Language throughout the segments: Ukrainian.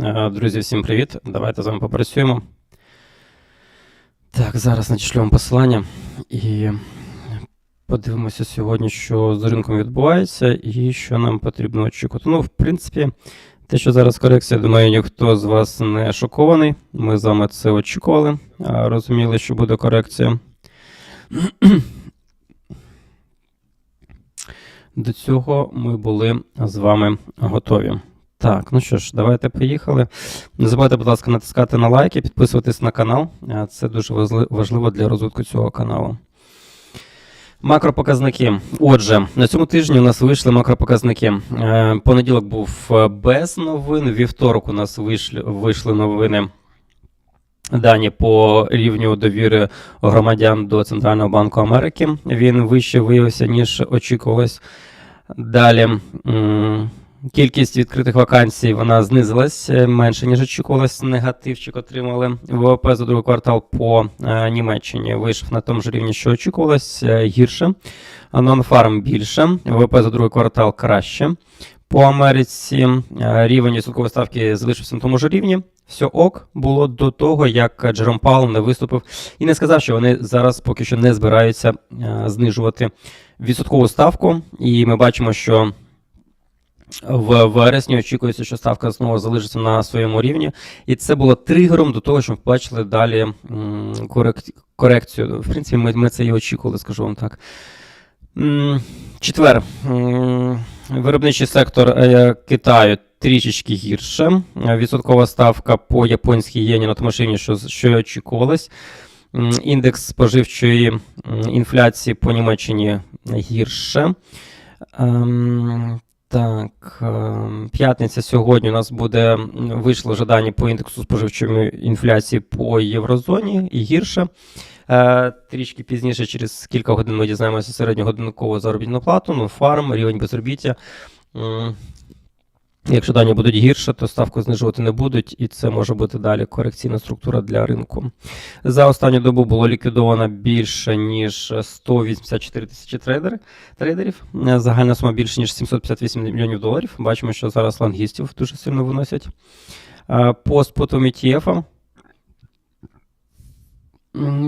Е, Друзі, всім привіт. Давайте з вами попрацюємо. Так, зараз надішлю вам посилання і подивимося сьогодні, що з ринком відбувається і що нам потрібно очікувати. Ну, в принципі, те, що зараз корекція, думаю, ніхто з вас не шокований. Ми з вами це очікували, розуміли, що буде корекція. До цього ми були з вами готові. Так, ну що ж, давайте поїхали. Не забувайте, будь ласка, натискати на лайки, підписуватись на канал. Е, Це дуже важливо для розвитку цього каналу. Макропоказники. Отже, на цьому тижні у нас вийшли макропоказники. Е, Понеділок був е, без новин. Вівторок у нас вийшли, вийшли новини. Дані по рівню довіри громадян до Центрального банку Америки. Він вище виявився, ніж очікувалось. Далі кількість відкритих вакансій вона знизилась е, менше, ніж очікувалось. Негативчик отримали. ВВП за другий квартал по е, Німеччині вийшов на тому ж рівні, що очікувалось, е, гірше. Нонфарм більше. ВВП за другий квартал краще. По Америці е, рівень відсоткової ставки залишився на тому ж рівні. Все ок було до того, як Джером Паул не виступив і не сказав, що вони зараз поки що не збираються е, знижувати відсоткову ставку. І ми бачимо, що в вересні очікується, що ставка знову залишиться на своєму рівні. І це було тригером до того, що ми побачили далі корекцію. В принципі, ми, ми це і очікували, скажу вам так. Четвер. Виробничий сектор е, Китаю трішечки гірше. Відсоткова ставка по японській єні на тому що, що й очікувалось. Індекс споживчої інфляції по Німеччині гірше. Так, ем, п'ятниця сьогодні у нас буде вийшло дані по індексу споживчої інфляції по єврозоні і гірше. Е, трішки пізніше, через кілька годин, ми дізнаємося середньогодинникову заробітну плату, ну, фарм, рівень безробіття. Якщо дані будуть гірше, то ставку знижувати не будуть, і це може бути далі корекційна структура для ринку. За останню добу було ліквідовано більше ніж 184 тисячі трейдери, трейдерів. Загальна сума більше ніж 758 мільйонів доларів. Бачимо, що зараз лонгістів дуже сильно виносять. По спотовим ETF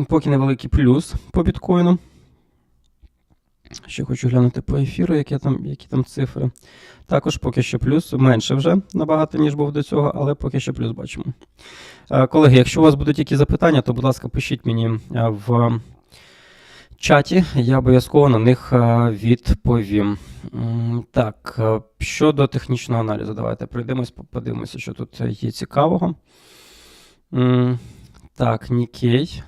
поки невеликий плюс по біткоїну. Ще хочу глянути по ефіру, які там, які там цифри. Також поки що плюс, менше вже набагато, ніж був до цього, але поки що плюс бачимо. Е, Колеги, якщо у вас будуть якісь запитання, то, будь ласка, пишіть мені е, в чаті, я обов'язково на них е, відповім. Так, щодо технічного аналізу, давайте пройдемось, подивимося, що тут є цікавого. Так, Нікей.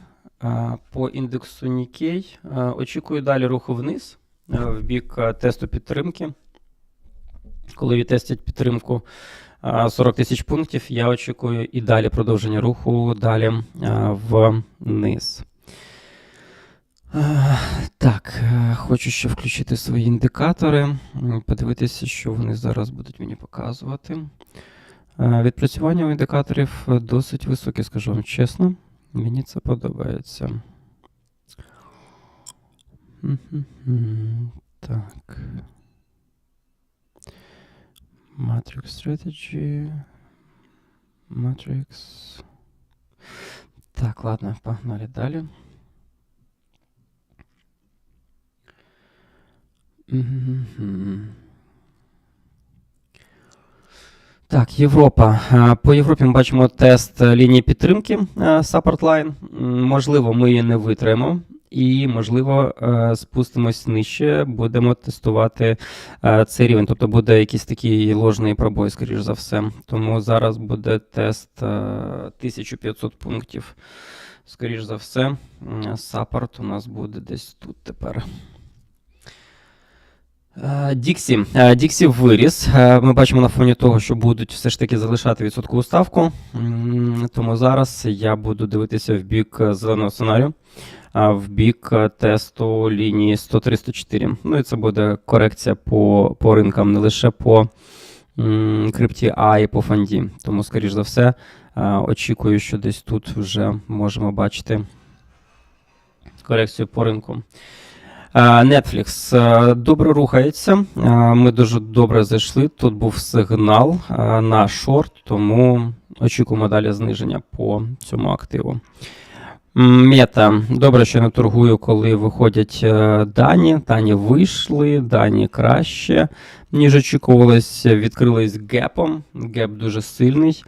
По індексу Нікей очікую далі руху вниз в бік тесту підтримки. Коли відтестять підтримку е, 40 тисяч пунктів, я очікую і далі продовження руху далі вниз. Так, е, хочу ще включити свої індикатори, подивитися, що вони зараз будуть мені показувати. Е, Відпрацювання у індикаторів е, досить високе, скажу вам чесно. Мені це подобається. Мгм. Так. Matrix Strategy. Matrix. Так, ладно, погнали далі. Мгм. Так, Європа. Е, По Європі ми бачимо тест е, лінії підтримки е, Support Line. Можливо, ми її не витримаємо. І, можливо, спустимось нижче, будемо тестувати цей рівень. Тобто буде якийсь такий ложний пробой, скоріш за все. Тому зараз буде тест е, 1500 пунктів. Скоріш за все, саппорт у нас буде десь тут тепер. Е, Діксі. Е, Діксі виріс. Е, Ми бачимо на фоні того, що будуть все ж таки залишати відсоткову ставку. Тому зараз я буду дивитися в бік зеленого сценарію, в бік тесту лінії 100-304. Ну і це буде корекція по, по ринкам, не лише по крипті, а й по фонді. Тому, скоріш за все, очікую, що десь тут вже можемо бачити корекцію по ринку. Netflix е, добре рухається. Е, Ми дуже добре зайшли. Тут був сигнал е, на шорт, тому очікуємо далі зниження по цьому активу. Мета. Добре, що не торгую, коли виходять дані. Дані вийшли, дані краще, ніж очікувалось. Відкрились гепом. Геп дуже сильний.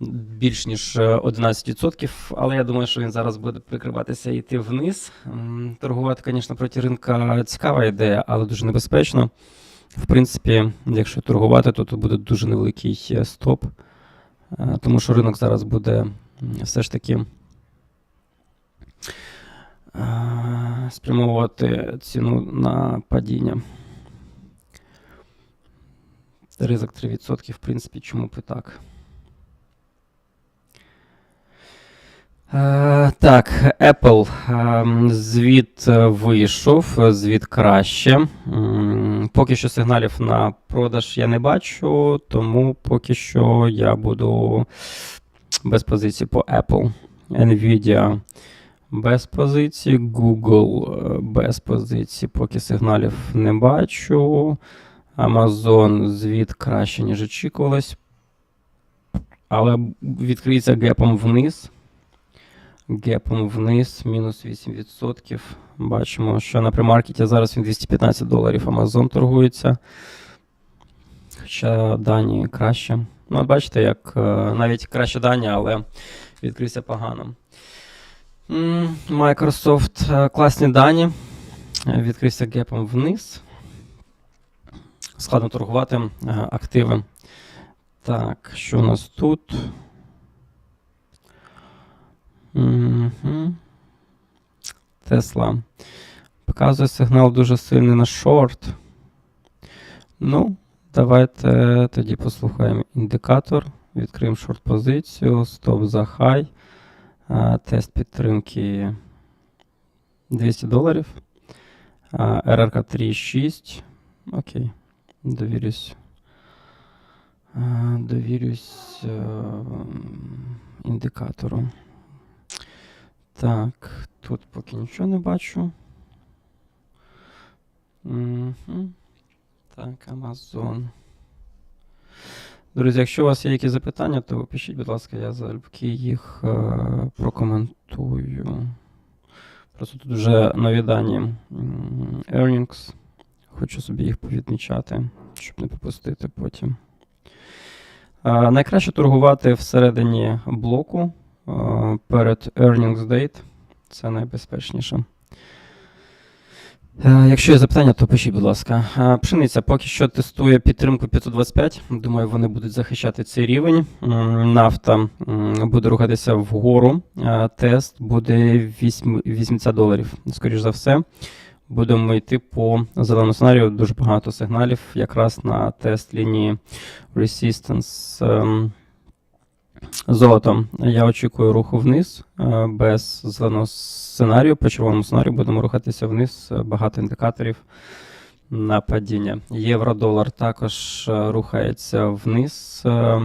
Більш ніж е, 11%, але я думаю, що він зараз буде прикриватися і йти вниз. Торгувати, звісно, проти ринка цікава ідея, але дуже небезпечно. В принципі, якщо торгувати, то тут буде дуже невеликий е, стоп, е, тому що ринок зараз буде все ж таки е, спрямовувати ціну на падіння. Ризик 3%, в принципі, чому б і так. Так, Apple. Е, звіт е, вийшов, е, звіт краще. Поки що сигналів на продаж я не бачу, тому поки що я буду без позиції по Apple. Nvidia без позиції, Google е, без позиції, поки сигналів не бачу. Amazon звіт краще, ніж очікувалось. Але відкриється гепом вниз. Гепом вниз, мінус 8%. Бачимо, що на примаркеті зараз він 215 доларів Amazon торгується. Хоча дані краще. Ну, от бачите, як е, навіть краще дані, але відкрився погано. Microsoft е, класні дані. Е, Відкрився гепом вниз. Складно торгувати активи. Так, що у нас тут? Тесла. Показує сигнал дуже сильний на шорт. Ну, давайте тоді послухаємо індикатор. Відкриємо шорт позицію, стоп за хай. Тест підтримки 200 доларів. РРК 3,6. Окей. Довірюсь. Довірюсь е, індикатору. Так, тут поки нічого не бачу. Мгм. Так, Amazon. Друзі, якщо у вас є якісь запитання, то пишіть, будь ласка, я залюбки їх е, прокоментую. Просто тут вже нові дані earnings. Хочу собі їх повідмічати, щоб не пропустити потім. Е, найкраще торгувати всередині блоку е, перед earnings date. Це найбезпечніше. Е, Якщо є запитання, то пишіть, будь ласка. Е, Пшениця поки що тестує підтримку 525. Думаю, вони будуть захищати цей рівень. Нафта буде рухатися вгору. Е, Тест буде 8 80 доларів. Скоріш за все, будемо йти по зеленому сценарію. Дуже багато сигналів якраз на тест лінії Resistance. Золото. Я очікую руху вниз е, без зеленого сценарію. По червоному сценарію будемо рухатися вниз. е, Багато індикаторів на падіння. Євро-долар також е, рухається вниз. Е,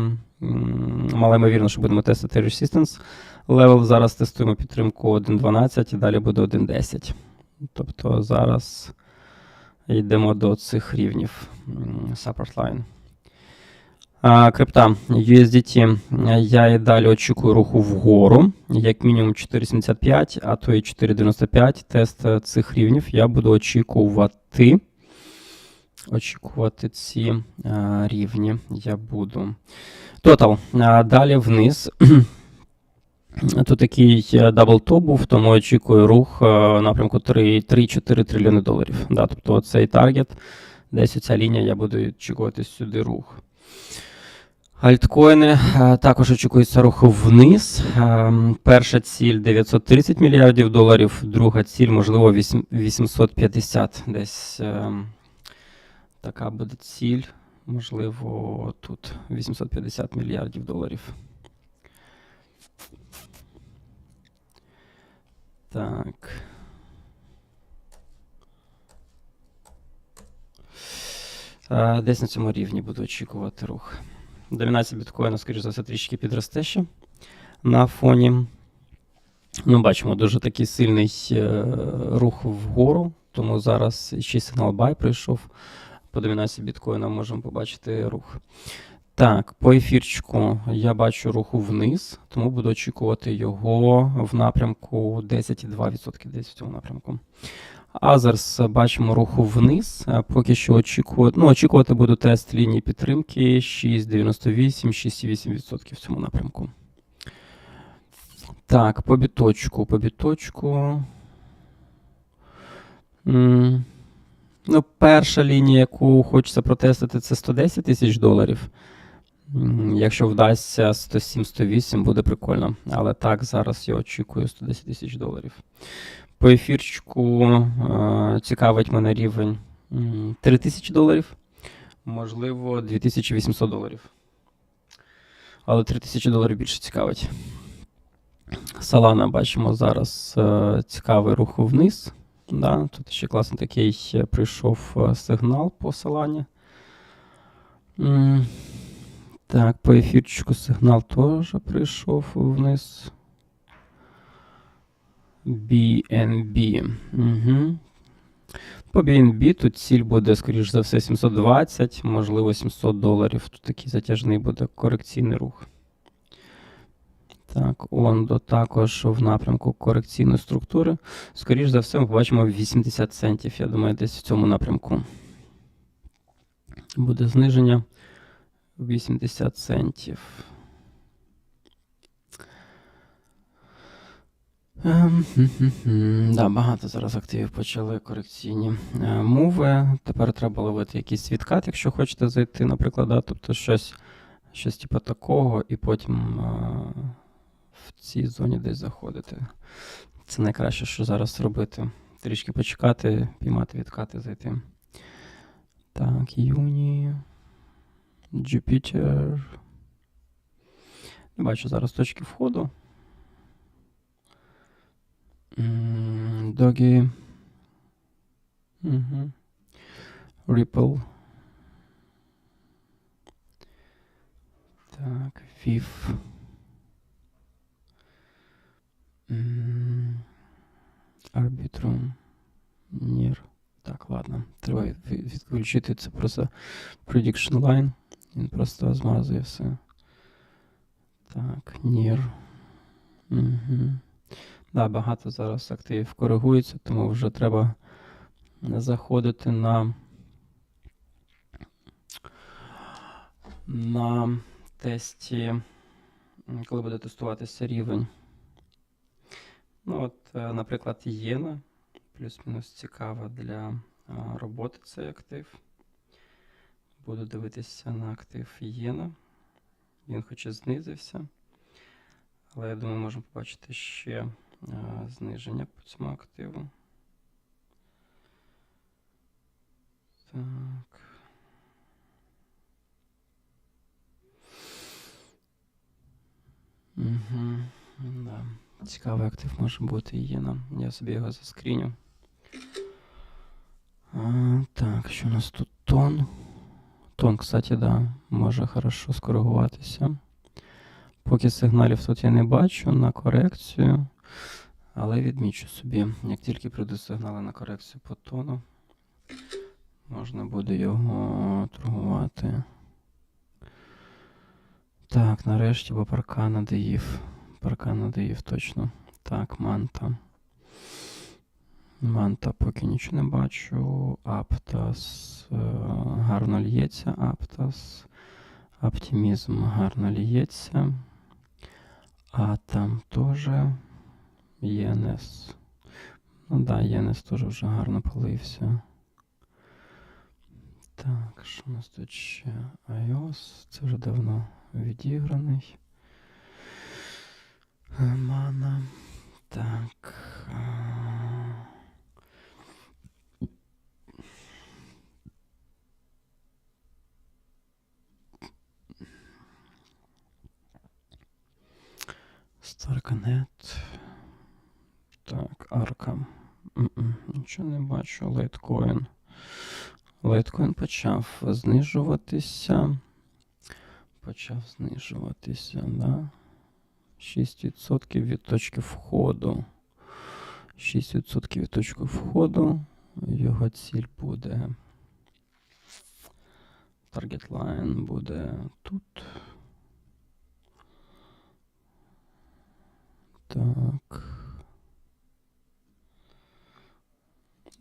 Мало ймовірно, що будемо тестити resistance. Level зараз тестуємо підтримку 1.12 і далі буде 1.10. Тобто зараз йдемо до цих рівнів. Support line. А, Крипта USDT. Я і далі очікую руху вгору, як мінімум 4,75, а то і 4,95. Тест е, цих рівнів я буду очікувати. Очікувати ці а, рівні я буду. Тотал. А, далі вниз. Тут такий е, даблтоп був, тому очікую рух е, в напрямку 3-4 трильйони доларів. Да, тобто цей таргет, десь ця лінія, я буду очікувати сюди рух. Альткоїни е, також очікується рух вниз. Е, Перша ціль 930 мільярдів доларів, друга ціль, можливо, 850. Десь е, така буде ціль. Можливо, тут 850 мільярдів доларів. Так. Десь на цьому рівні буду очікувати рух. Домінація біткоїна, скоріш за все, трішки підросте ще на фоні. Ну, бачимо дуже такий сильний е, рух вгору. тому зараз ще сигнал buy прийшов. По домінації біткоїна можемо побачити рух. Так, по ефірчику я бачу руху вниз, тому буду очікувати його в напрямку 10,2% десь в цьому напрямку. А зараз бачимо руху вниз. Поки що очікувати, ну, очікувати буду тест лінії підтримки 6,98, 6,8% в цьому напрямку. Так, по біточку, по біточку. Ну, перша лінія, яку хочеться протестити, це 110 тисяч доларів. Якщо вдасться 107-108, буде прикольно. Але так, зараз я очікую 110 тисяч доларів. По ефірчику е, цікавить мене рівень м, 3 тисячі доларів, можливо, 2800 доларів. Але 3 тисячі доларів більше цікавить. Салана бачимо зараз е, цікавий рух вниз. Да, тут ще класний такий е, прийшов сигнал по салані. Так, по ефірчику сигнал теж прийшов вниз. BNB. Угу. По BNB тут ціль буде, скоріш за все, 720, можливо, 700 доларів. Тут такий затяжний буде корекційний рух. Так, Ондо також в напрямку корекційної структури. Скоріш за все, ми побачимо 80 центів. Я думаю, десь в цьому напрямку. Буде зниження 80 центів. Да, багато зараз активів почали корекційні е, мови. Тепер треба ловити якийсь відкат, якщо хочете зайти, наприклад, да, тобто щось, щось типу такого, і потім е, в цій зоні десь заходити. Це найкраще, що зараз робити. Трішки почекати, піймати відкати, зайти. Так, Юні. Jupiter. Не бачу зараз точки входу. М, Догі. Угу. Ripple. Так, VIF. М, Arbitrum. NIR. Так, ладно. Треба від- відключити це просто prediction line. Він просто змазує все. Так, NIR. Угу. Да, багато зараз активів коригується, тому вже треба заходити на, на тесті, коли буде тестуватися рівень. Ну, от, е, наприклад, Єна, плюс-мінус цікава для роботи цей актив. Буду дивитися на актив Єна. Він хоч і знизився. Але я думаю, можемо побачити ще зниження по цьому активу. Так. Угу. Да. Цікавий актив може бути і є нам. Я собі його заскріню. А, так, що у нас тут тон? Тон, кстати, да, може хорошо скоригуватися. Поки сигналів тут я не бачу на корекцію, але відмічу собі, як тільки прийдуть сигнали на корекцію по тону, можна буде його торгувати. Так, нарешті, бо парка надоїв. Парка надоїв точно. Так, манта. Манта поки нічого не бачу. Аптас е, гарно лється. Аптас. Оптимізм гарно лється. А там теж ЄНС. Ну да, ЄНС теж вже гарно полився. Так, що у нас тут ще? iOS. Це вже давно відіграний. Е, Мана. Так. а, Арка. Нічого не бачу. Лайткоін. Лайткоін почав знижуватися. Почав знижуватися, да. 6% від точки входу. 6% від точки входу. його ціль буде. Target line буде тут. Так.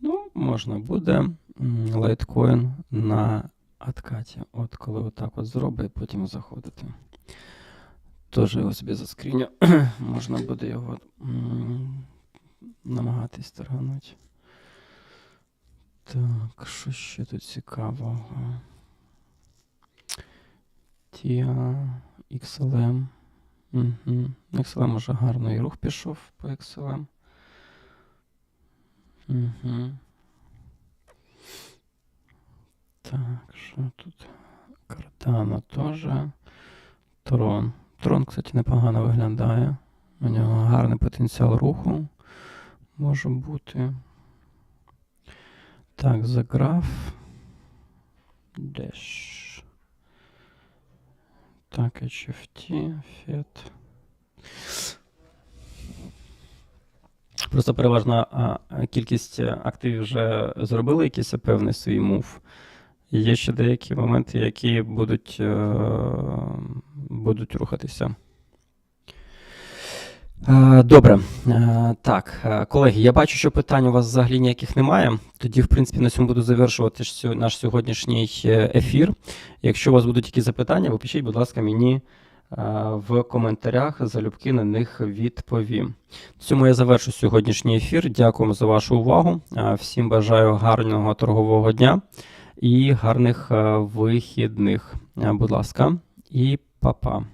Ну, можна буде лайткоін на откаті. От коли отак от зробить, потім заходити. Теж його собі заскріню. Можна буде його намагатись торганути. Так, що ще тут цікавого? TIA, XLM. Угу. XLM уже гарний рух пішов по XLM. Угу. Так, що тут? Cardano теж. Трон. Трон, кстати, непогано виглядає. У нього гарний потенціал руху може бути. Так, заграф. Dash. Так, HFT, FET. Просто переважна кількість активів вже зробили якийсь певний свій мув. Є ще деякі моменти, які будуть, е, будуть рухатися. Е, Добре. Е, Так, колеги, я бачу, що питань у вас взагалі ніяких немає. Тоді, в принципі, на цьому буду завершувати наш сьогоднішній ефір. Якщо у вас будуть якісь запитання, ви пишіть, будь ласка, мені в коментарях, залюбки на них відповім. Цьому я завершу сьогоднішній ефір. Дякуємо за вашу увагу. Всім бажаю гарного торгового дня і гарних е, вихідних. Е, Будь ласка, і па-па.